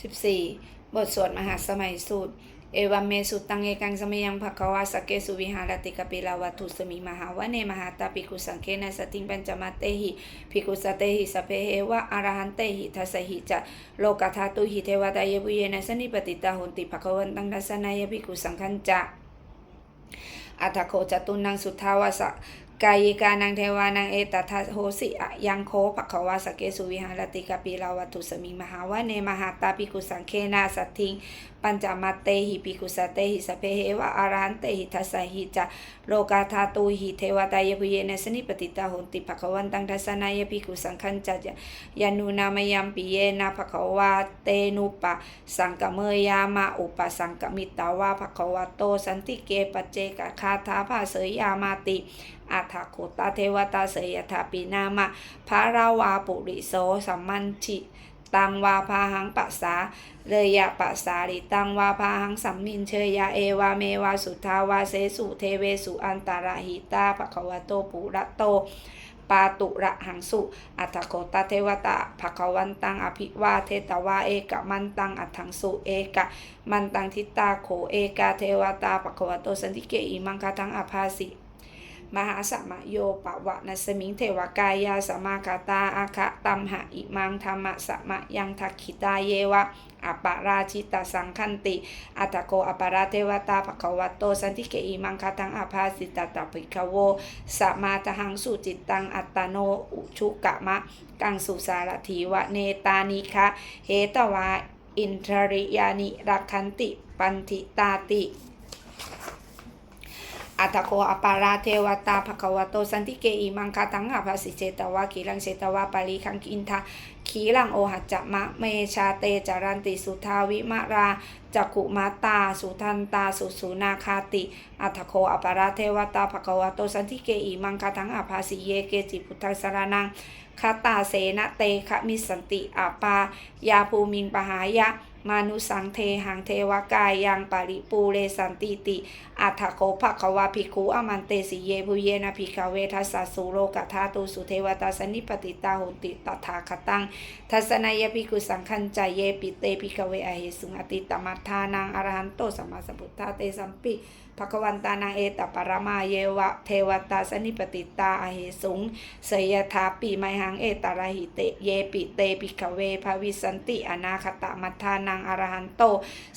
14 บทสวดมหาสมัยสูตร เอวัมเมสุตังเอกังสมยังภควาสกเกสุวิหารติกปิลาวัตุสมิมหาวะเนมหาตาปิกุสังเคนะสติงปัญจมาเตหิภิกุสเตหิสเพเหวะอรหันเตหิทัสหิจะโลกธาตุหิเทวตายบุเยนะสนิปติตาหุนติภควันตังดัสนายภิกุสังคัญจะอัตโคจตุนังสุทาวาส กายิกานังเทวานังเอตทัโหสิอะยังโคภควาสเกสุวิหารติกปิลาวัตุสมิมหาวะเนมหาตาปิกุสังเคนาสัทธิง ปัญจมาเตหิปิกุสเตหิสพเพเหวะอารันเตหิทัสหิจะโลกาธาตุหิเทวตายพุเยนสนิปติตาหุนติภควันตังทัสนายปิกุสังคัญจะยานุนามยัมปิเยนะภควาเตนุปะสังกเมยามาอุปสังกมิตาวาภควาโตสันติเกปเจกคาถาภาเสยยามาติ อัฐโคตาเทวตาเสยถาปินามะภาราวาปุริโสสัมมันชิตังวาพาหังปัสสาเลยะปัสสาริตังวาพาหังสัมมินเชยยะเอวาเมวาสุทธาวาเสสุเทเวสุอันตารหิตาภควโตปุระโตปาตุระหังสุอัตถโคตเทวตาภควันตังอภิวาเทตวาเอกะมันตังอัตถังสุเอกะมันตังทิตาโขเอกาเทวตาภควโตสันติเกอิมังคาทังอภาสิ มหาสัมโยปะวะนัสมิงเทวกายาสมาคาตาอาคะตัมหะอิมังธรรมะสมะยังทักขิตาเยวะอปาราชิตาสังคันติ อัตโกอปาราเทวตาภควโต สันติเกอิมังคาทังอาภาสิตาตาภิกขโวสมาทหังสุจิตตังอัตตโนอุชุกะมะ กังสุสารถีวะเนตานิคะ เหตวาอินทริยานิรักขันติ ปันธิตาติ อัตโคอปาราเทวตาภควโตสันติเกอิมังคาตังอาภาสิเจตวาขีรังเจตวาปาลีคังกินทาขีรังโอหัจจมะเมชาเตจารันติสุทาวิมะราจักุมาตา สุทันตา สุสุนาคาติ อัตโคอปาราเทวตาภควโตสันติเกอิมังคาตังอาภาสิเยเกจิพุทธสรนังคาตาเสนเตคะมิสันติอาปายาภูมิงปหายะ มานุสังเทหังเทวกายยังปริปูเรสันติติ อัฏฐโคภควาภิกขุอมันเตสิเยภูเยนะภิกขเวทัสสะสุโลกธาตุสุเทวตาสนิปติตาหุติตถาคตัง ทัศนายภิกขุสังคัญจายเยปิเตภิกขเวอเหสุงอติตมัทธานังอรหันโตสัมมาสัมพุทธาเตสัมปิ ภควันตานังเอตปรมาเยวะเทวตาสนิปติตาอเหสุงเสยถาปิไมหังเอตระหิเตเยปิเตภิกเวภวิสันติอนาคตมัทธานังอรหันโต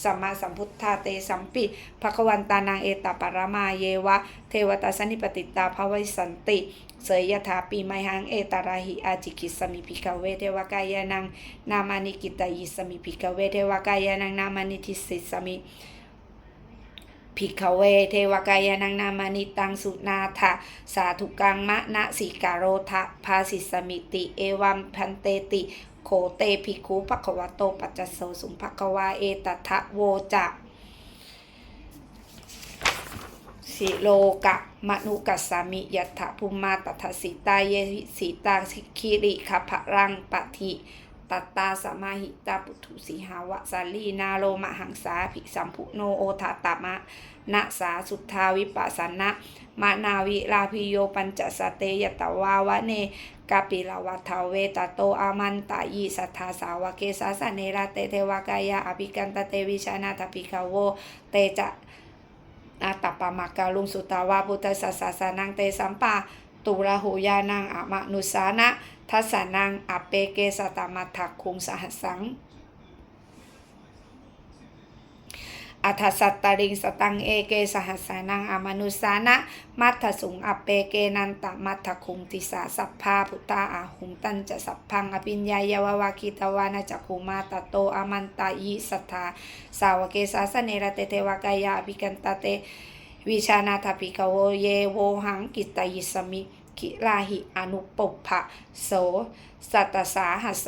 สัมมาสัมพุทธาเตสัมปิภควันตานังเอตปรมาเยวะเทวตาสนิปติตาภวิสันติเสยยถาปีไมหังเอตาราหิอาจิกิสมิพิกเวเทวกายานังนามานิกิตายิสมิพิกเวเทวกายานังนามานิทิสิสมิ ภิกขเว เทวกายานังนามานิตังสุนาทะสาธุกังมะนะสิกาโรทะภาสิสมิติ เอวัมพันเตติโคเตภิกขุภควโตปัจจโสสุภควาเอตทะโวจะสิโลกะมนุกัสสามิยัตถภูมาตัทสิตาเยสิตาสิคิริขพรังปะทิ ตัตตาสมาหิตาปุถุสีหาวะสาลีนาโลมหังสาภิสัมพุโนโอทาตามะนะสาสุทธาวิปัสสนะมานาวิลาพิโยปัญจสเตยตวาวะเนกาปิลาวัทาเวตโตอามันตายิสัทธาสาวะเกสาสเนราเตเทวกายาอภิกันตเตวิชานาทปิกาโวเตจะนาตปามากาลุงสุตาวาพุทธศาสสานังเตสัมปาตุระหูยานังอะมะนุสานะ ทัสสานังอเปเกสตามัทถักคุงสหัสังอัทสัตตริงสตังเอเกสหัสานังอมนุสานะ มัทธสุงอเปเกนันตมัทธคุงติสาสัพพาพุตตาอาหุงตันจะสัพพังอภิญญายาววาคิตวานาจักขุมาตโตอมันตายิสัทธาสาวเกสาสเนระเตเทวกายาอภิกันตเตวิชานาทปิกโวเยโวหังกิตยิสมิ กิลาหิอนุปปภะโส สัตสาหัสส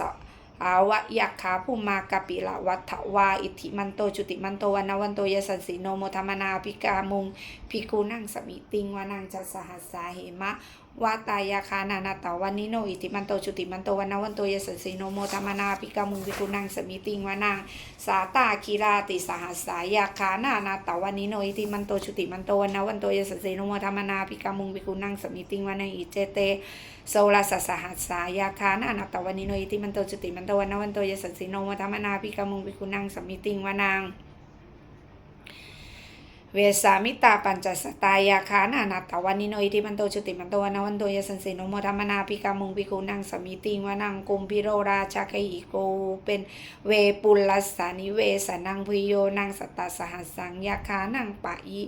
อาวะยักขาภูมากปิละวัฏวา อิทิมันโตจุติมันโตวันวันโตยสันสีโนโมธรรมนาภิกามุงภิกูนั่งสมิติงวานังจัสสหัสสาเหมะ วาตายาคานานาตาวันนิโนอิติมันโตจุติมันโตวันนวันโตยสัสสีโนโมธรรมนาปิกามุงวิกุนังสมิติงวานังสาตาคีราติสหัสสายาคานานาตาวันนิโนอิติมันโตจุติมันโตวันนวันโตยสัสสีโนโมธรรมนาปิกามุงวิกุนังสมิติงวานังอิเจเตโซลาสสหัสสายาคานานาตาวันนิโนอิติมันโตจุติมันโตวันนวันโตยสัสสีโนโมธรรมนาปิกามุงวิกุนังสมิติงวานัง เวสามิตาปัญจสตายาคานานาตาวันนิโนอิติมันโตจุติมันโตวันนวันโตยสันสโนโมธรรมนาภิกามุงภิกุนังสมิติงวานังกุมพิโรราชาคหิโกเป็นเวปุลัสสานิเวสนังพิโยนังสตตสหัสสังยาคานังปะอิ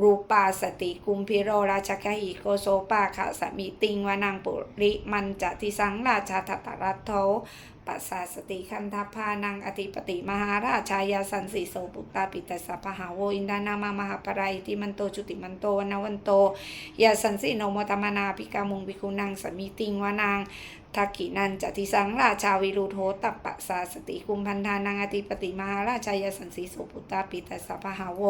รูปาสติกุมพิโรราชาคหิโกโซปาคะสมิติงวานังปุริมันจะทิสังราชาทัตตรัตโท ปัสสาสติคันทพานังอธิปติมหาราชายาสันสีโสปุตตาปิตสสะพหาโวอินดานามามหาปรายติมันโตจุติมันโตวันวันโตยาสันสีโนโมตมนาภิกามุงภิกุนังสมิติงวานางทักขินันจติสังราชาวิรุโทตัปปะสาสติกุมพันธานังอธิปติมหาราชายาสันสีโสปุตตาปิตสสะพหาโว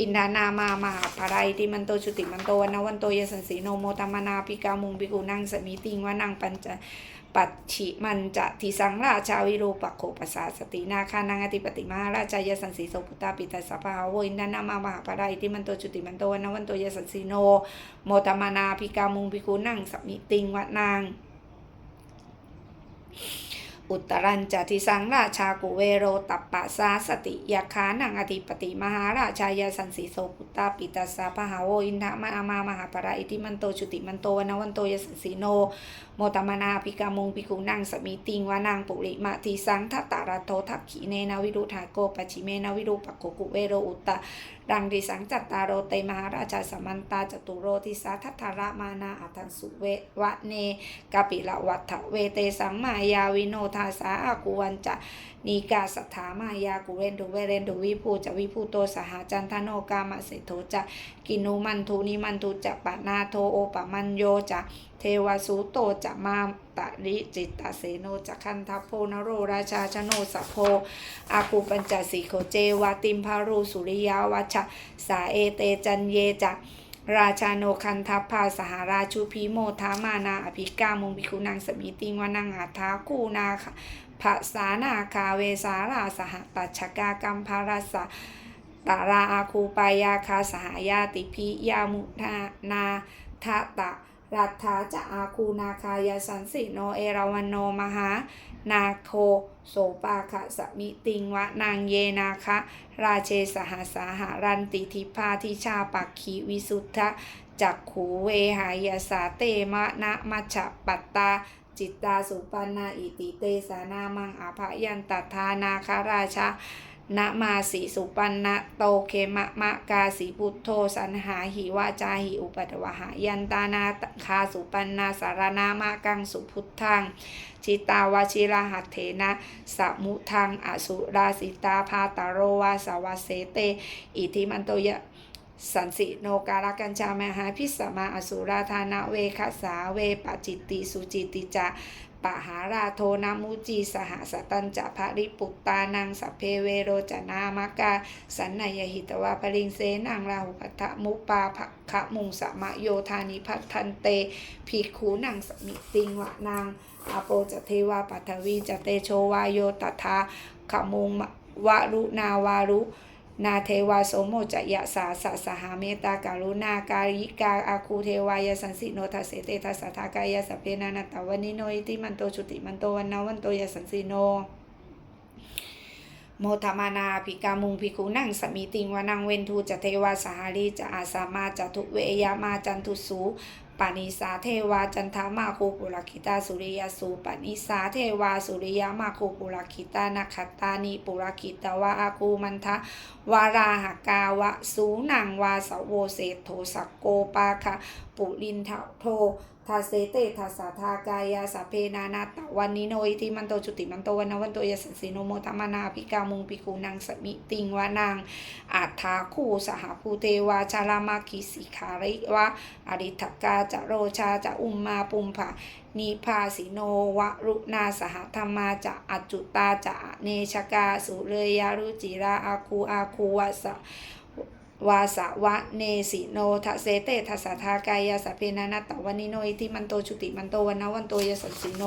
อินดานามามหาปรายติมันโตจุติมันโตวันวันโตยาสันสีโนโมตมนาภิกามุงภิกุนังสมิติงวานางปัญจ ปัจฉิมันจะทิสังราชาวิรูปโคปสาสตินาคานังอธิปติมาราชายสันสีโสปุตตาปิตาสภาโวอินดานามามหาปรายติมันโตจุติมันโตนวันโตยสันสีโน โมตมานาภิกามุงภิกุนังสมิติงวะนางอุตรัญจทิสังราชากุเวโรตัปปะสาสติยาคานังอธิปติมหาราชายสันสีโสปุตตาปิตาสาพหาโวอินทามามามหาปราอิติมันโตจุติมันโตนวันโตยสันสีโนโมตมนาภิกามุงภิกุนังสมิติงวานางปุริมาทิสังทัตตาราโททักขีเนนาวิรุธาโกปชิเมนาวิรุปโกกุเวโรอุตตะดังดิสังจัตตาโรเตมหาราชาสมันตาจตุโรติสาทัทธาระมานาอัทังสุเววะเนกปิละวัฏเวเตสังมายาวิโนทาสาอากุวันจะ นีกาสัทธามายากุเรนดุเวเรนดุวิภูจะวิภูโตสหจันทโนกามะเสโทจะกินุมันทุนิมันทุจะปะนาโทโอปะมันโยจะเทวสุโตจะมาตะริจิตตเสโนจะคันทัพโพนโรราชาชโนสัพโพอาคูปัญจสีโคเจวาติมพารูสุริยาวัชะสาเอเตจันเยจะราชาโนคันทัพพาสหราชูพีโมทามานาอภิกามุงบิคุนังสมิติงวานังอาทาคูนาคะ ภาษานาคาเวสาราสหปัจฉกากัมภารสะตาราอาคูปายาคาสหายาติพิยามุนานาทะตะรัฐาจะอาคูนาคายาสันสิโนเอราวันโนมหา นาโคโสปาคะสมิติงวะนางเยนาคะ ราเชสหาสาหารันติทิพาทิชาปักขีวิสุทธะจักขูเวหายาสาเตมะนะมัชฌะปัตตา จิตตาสุปันนาอิติเตสานามังอาภยันตทานาคาราชานะมาสีสุปันนะโตเคมะมะกาสีพุทโธสันหาหิวาจาหิอุปัตวหายันตานาคาสุปันนาสารนามากังสุพุทธังชิตาวาชิราหัตเถนะสมุทังอสุราสิตาพาตาโรวาสาวาเสเต อิทิมันโตยะ สันสิโนการกัญชามหาพิสมาอสุราธานะเวคสาเวปจิตติสุจิติจะปหาราโทนามุจีสหสตันจะภริปุตตานังสัพเพเวโรจนามกาสันนยหิตวาปริงเสนังราหุปัฏฐมุปาภคะมุงสมะโยธานิพัทันเตภิกขูนังสมิติงวะนางอาโปจเทวาปัทวีจเตโชวาโยตถาขมุงวะรุนาวารุ นาเทวาโสโมจยะสาสะสหาเมตาการุณาการิกาอาคูเทวายสันสิโนทัสเสเตทัสสะทากายสัพเพนานาตวันิโนอิติมันโตชุติมันโตวันนาวันโตยสันสิโนโมทมานาภิกามุงภิกขุนังสมิติงวานังเวนทูจะเทวาสหารีจะอาสามาจะทุเวยามาจันทุสู ปานิสาเทวาจันทามาโคปุรคิตาสุริยสูปานิสาเทวาสุริยมาโคปุรคิตานักตานิปุรคิตาวาอาคูมันทะวาราหกาวะสูนังวาสโวเศธโทสักโกปาคะปุลินทโท ทาเสเตทัสสะทากายาสเพนานาตะวันนิโนอิติมันโตจุติมันโตวันนวันโตยสัสสิโนโมตมนาภิกามุงภิกขุนังสมิติงวานางอาทาคูสหภูเทวาชารามาคิสิขาริวะอริทกาจะโรชาจะอุมมาปุมภะนิพาสิโนวะรุนาสหธรรมาจะอจจุตาจะเนชกาสุเรยารุจิราอาคูอาคูวะสะ วาสวะเนสิโนทะเสเตทัสสะทากายาสเพนานาตะวันิโนอิทิมันโตชุติมันโตวันนวันโตยสัสสิโน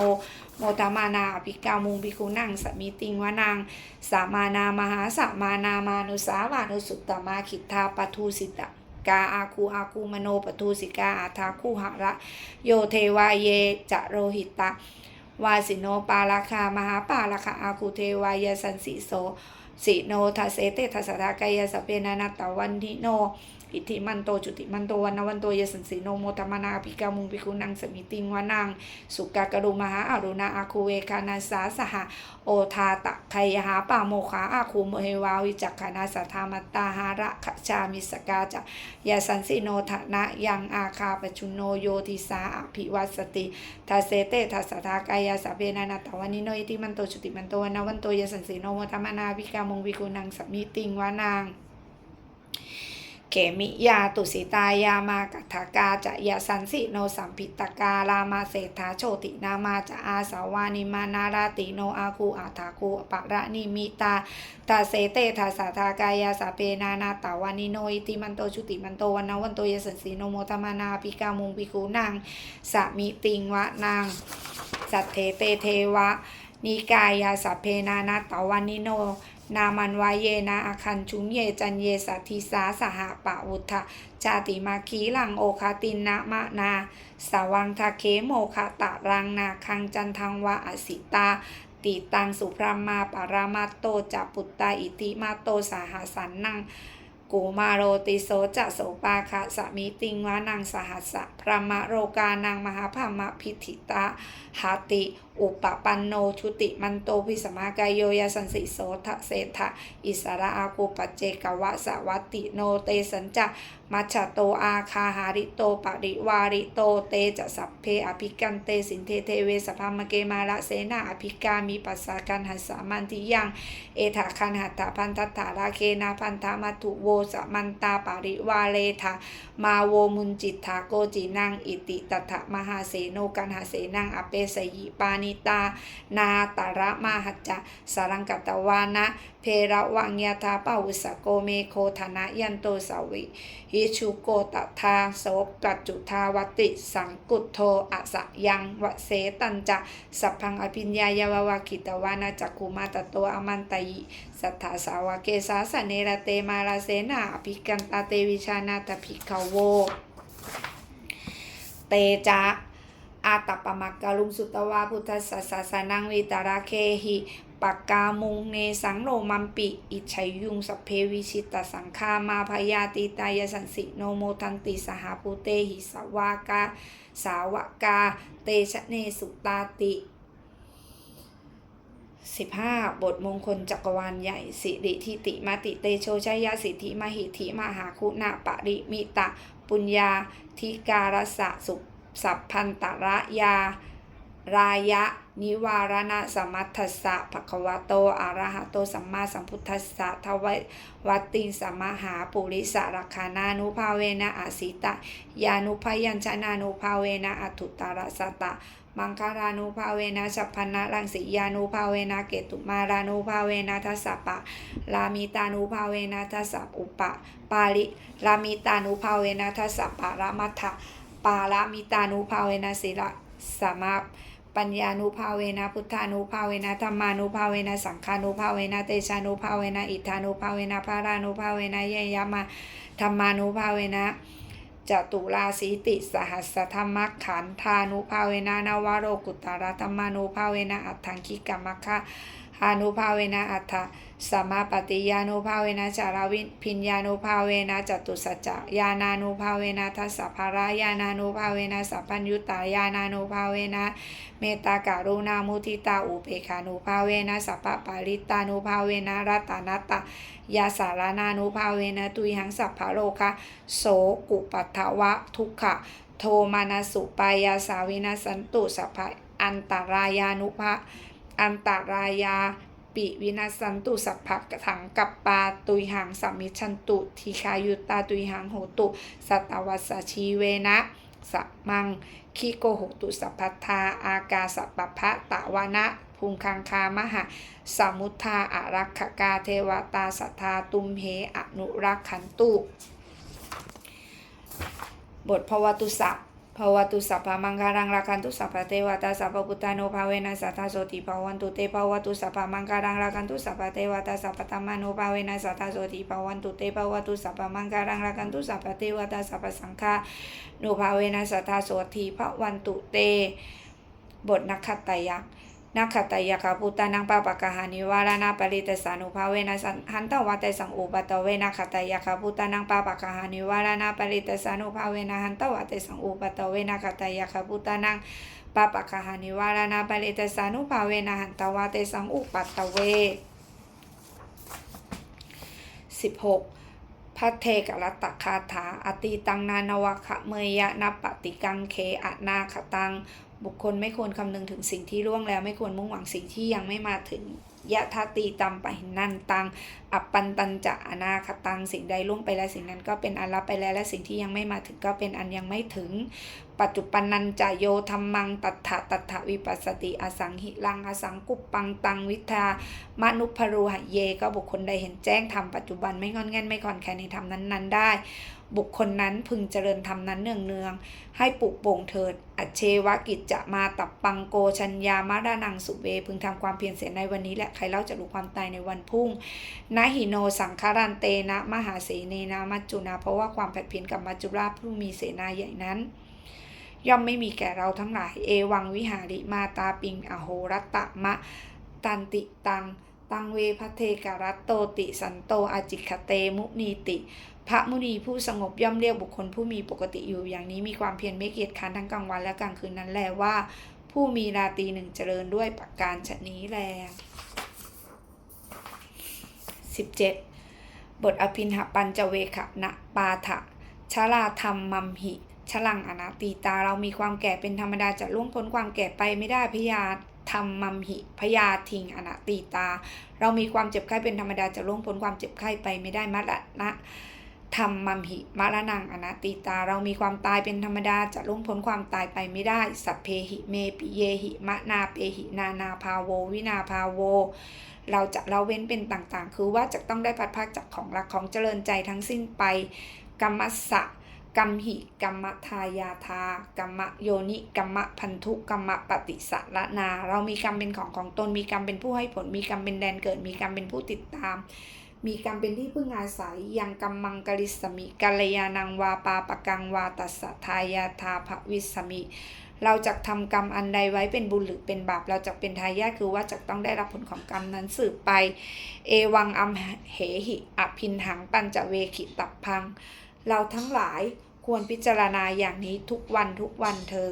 โมตามานาภิกามุงภิกขุนังสมิติงวานังสามานามหาสามานามานุสาวานุสุตตมาขิทธาปทุสิตะกาอาคูอาคูมโนปทุสิกาอาทาคูหะระ โยเทวาเยจะโรหิตะ วาสิโนปาราคามหาปาราคาอาคูเทวายสันสิโส สิโนทัสเสเตทัสสะทากายสพเพนานาตวันทิโน อิทธิมันโตจุติมันโตวันวันโตเยสันสีโนโมตมนาภิกามุงภิกุนังสมิติงวานังสุกากรุมหาอารุณาอาคูเวคานาสาสหโอทาตะไคยหาปาโมขาอาคูโมเฮวาวิจักขานาสัทธามตาหาระขชามิสกาจะยาสันสิโนทนะยังอาคาปชุนโนโยติสาอภิวัสติทัสเสเตทัสทากายาสเพนานาตวันนิโนอิติมันโตจุติมันโตวันวันโตยสันสีโนโมตมนาภิกามุงภิกุนังสมิติงวานัง เขมิยาตุสิตายามากัถกาจะยาสันสิโนสัมพิตกาลามาเศรษฐาโชตินามาจะอาสาวานิมานาราติโนอาคูอาทาคูปะระนิมิตาตาเสเตทาสาทากายาสาเปนานาตาวานิโนอิติมันโตชุติมันโตวันาวันโตยสันสีโนโมตมานาปิกามุงปิคูนางสามิติงวะนางสัทเทเตเทวะนิกายาสัพเพนานาตาวานิโน นามันวายเยนะอาคันชุมเยจันเยสัทิสาสหปะวุทธะชาติมาคีลังโอคาตินนะมะนา สวังทาเคโมคาตะรังนาคังจันทังวะอสิตาติตังสุพรามาปารามาโตจะปุตตาอิติมาโตสาหสันนังกูมาโรติโสจะโสปาคะสมิติงวานังสหัสสะพระมะโรกานังมหาภามะพิธิตาหาติ อุปปันโนชุติมันโตพิสมากายโยยสันสิโสทะเศรษฐะอิสระอากูปเจกวะสวัติโนเตสัญจะมัชโตอาคาหาริโตปริวาริโตเตจะสัพเพอภิกันเตสินเทเทเวสพามเกมาละเสนาอภิกามีปัสสากันหัสสามันทิยังเอถาคันหัตถาพันทัตถาราเคนาพันธามัตุโวสมันตาปาริวาเลทามาโวมุนจิตถาโกจินังอิติตัถะมหาเสโนกันหาเสนังอเปสยิปานิิตา นาตาระมาหัจจะสารังกัตวานะ เพระวังยาทาปาวุสโกเมโคธนะยันโตสวิหิชุโกตทาโสปัจจุทาวติ สังกุตโทอะสะยังวะเสตันจะสัพพังอภิญญายาวาวากิตวานาจักคุมาตโตอมันตยิสัทธาสาวเกสาสเนระเตมาลาเสนาอภิกันตาเตวิชานาตภิกขโว เตจะ อาตปมักกะลุงสุตวาพุทธสสสนังวิตาราเคหิปักกามุงเนสังโรมัมปิ อิชัยยุงสเพวิชิตสังฆามาพยาติตายสันสิโนโมทันติสหภูเตหิสวากาสาวกา เตชะเนสุตาติ 15 บทมงคลจักรวาลใหญ่ สิริทิติมาติเตโชชยสิทธิมหิธิมหาคุณาปริมิตะ ปุญญาธิการสะสุ สัพพันตระยารายะ นิวารณะสมัทธัสสะภะควโตอะระหะโตสัมมาสัมพุทธัสสะทววัตติงสัมมาหาปุริสะรักขานานุภาเวนะอาสิตะยานุพยัญชนะนุภาเวนะอัตถุตารสตะ มังคารานุภาเวนะสัพพนะรังสียานุภาเวนะเกตุมารานุภาเวนะทัสสะปะลามิตานุภาเวนะทัสสะอุปะ ปาลิลามิตานุภาเวนะทัสสะปะระมัทธะ ปาละมิตานุภาเวนะศิระสมาปัญญานุภาเวนะพุทธานุภาเวนะธรรมานุภาเวนะสังฆานุภาเวนะเตชานุภาเวนะอิทธานุภาเวนะพารานุภาเวนะเยยมาธรรมานุภาเวนะจตุราสีติสหัสธรรมขันธานุภาเวนะนวโรกุตตรธรรมานุภาเวนะอัตถังคิกรรมคะานุภาเวนะอัตถสัมมาปฏิยานุภาเวนะจาราวินพิญญานุภาเวนะจตุสัจจะยานานุภาเวนะทัสสะภารายานานุภาเวนะสัพพัญยุตตายานานุภาเวนะเมตตาการุณามุทิตาอุเบกขานุภาเวนะสัพพะปาริตานุภาเวนะรัตานัตตยาสารนานุภาเวนะตุยหังสัพพะโลคะโสกุปัฏวะทุกขะโทมานาสุปายาสาวินาสันตุสัพพะอันตรายานุภา อันตรายา ปิวินาสันตุสัพพะถังกัปปาตุยหังสัมมิชันตุทีคายุตตาตุยหังโหตุ สัตวัสชีเวนะสัมมังคีโกโหตุสัพพทา อากาสัพพะตะวนะภูมิคังคามหาสมุทธาอารักขกาเทวตาสัทธาตุมเหอนุรักขันตุ บทภวตุสัพ ภวตุสัพพมังคารังราคันตุสัพพเทวตาสัพพพุทธานุภาเวนะสัทธาโสติภวันตุเตภวตุสัพพมังคารังราคันตุสัพพเทวตาสัพพธรรมานุภาเวนะสัทธาโสติภวันตุเตภวตุสัพพมังคารังราคันตุสัพพเทวตาสัพพสังฆานุภาเวนะสัทธาโสติภวันตุเต บทนักขัตตยักษ์ นักขตยักขพุตานังปาปะกะหานิวารานาปริตสานุภาเวนะสันหันตวัตเตสังอุปตเวนะขตยักขพุตานังปาปะกะหานิวารานาปริตสานุภาเวนะหันตวัตเตสังอุปตเวนะขตยักขพุตานังปาปะกะหานิวารานาปริตสานุภาเวนะหันตวัตเตสังอุปตเวสิบหกพัทเทกรัตคาถา อติตังนานวะคะเมยะนปติกังเคอนาคตัง บุคคลไม่ควรคำนึงถึงสิ่งที่ล่วงแล้ว ไม่ควรมุ่งหวังสิ่งที่ยังไม่มาถึงยะทาตีตัมไปนันตัง อัปปันตันจะอนาคตัง สิ่งใดล่วงไปแล้วสิ่งนั้นก็เป็นอันรับไปแล้ว และสิ่งที่ยังไม่มาถึงก็เป็นอันยังไม่ถึง ปัจจุปันนันจะโยธรรมัง ตัทธะตัทธะวิปัสสติ อสังหิลัง อสังกุปปังตังวิทามนุพรูหะเย ก็บุคคลใดเห็นแจ้งธรรมปัจจุบันไม่งอนแง่นไม่คอนแคลนในธรรมนั้นๆได้ บุคคลนั้นพึงเจริญธรรมนั้นเนืองเนืองๆให้ปลุกโป่งเถิด อัจเชวกิจจะมาตับปังโกชัญญามาดานังสุเว พึงทำความเพียรเสียในวันนี้แหละ ใครเล่าจะรู้ความตายในวันพุ่งนะหิโนสังคารันเตนะมหาเสเนนะมัจจุนา เพราะว่าความแผดเพียรกับมัจจุราชผู้มีเสนาใหญ่นั้นย่อมไม่มีแก่เราทั้งหลาย เอวังวิหาริมาตาปิง อโหรัตตะมะ ตันติตัง ตังเวพะเทกรัตโตติสันโตอาจิคเตมุนีติ พระมุนีผู้สงบย่อมเรียกบุคคลผู้มีปกติอยู่อย่างนี้มีความเพียรไม่เกียจคร้านทั้งกลางวันและกลางคืนนั้นแลว่า ผู้มีราตรีหนึ่งเจริญด้วยประการฉนี้แล 17 บทอภินหปัญจเวขณะปาถะชลาธรรมมัมหิ ชลังอนาตีตาเรามีความแก่เป็นธรรมดาจะล่วงพ้นความแก่ไปไม่ได้พยาธ รรมมัมหิพยาทิงอนาตีตา เรามีความเจ็บไข้เป็นธรรมดาจะล่วงพ้นความเจ็บไข้ไปไม่ได้มรณะธรรมมัมหิมรณังอนาตีตา เรามีความตายเป็นธรรมดาจะล่วงพ้นความตายไปไม่ได้ สัพเพหิเมปิเยหิมะนาเปหินานาภาโว วินาภาโว เราจะละเว้นเป็นต่างๆ คือว่าจะต้องได้พัดภาคจากของรักของเจริญใจทั้งสิ้นไป กรรมสะ กรรมหิกรรมทายาทากรรมโยนิกรรมพันธุกรรมปฏิสารนา เรามีกรรมเป็นของของตน มีกรรมเป็นผู้ให้ผล มีกรรมเป็นแดนเกิด มีกรรมเป็นผู้ติดตาม มีกรรมเป็นที่พึ่งอาศัย ยังกรรมังกริสมิกัลยานังวาปาปะกังวาตัสทายาทาภวิสมิ เราจะทำกรรมอันใดไว้เป็นบุญหรือเป็นบาป เราจะเป็นทายาทคือว่าจะต้องได้รับผลของกรรมนั้นสืบไป เอวังอัมเหหิอภินหังปัญจเวขิตับพัง เราทั้งหลาย ควรพิจารณาอย่างนี้ทุกวันทุกวันเธอ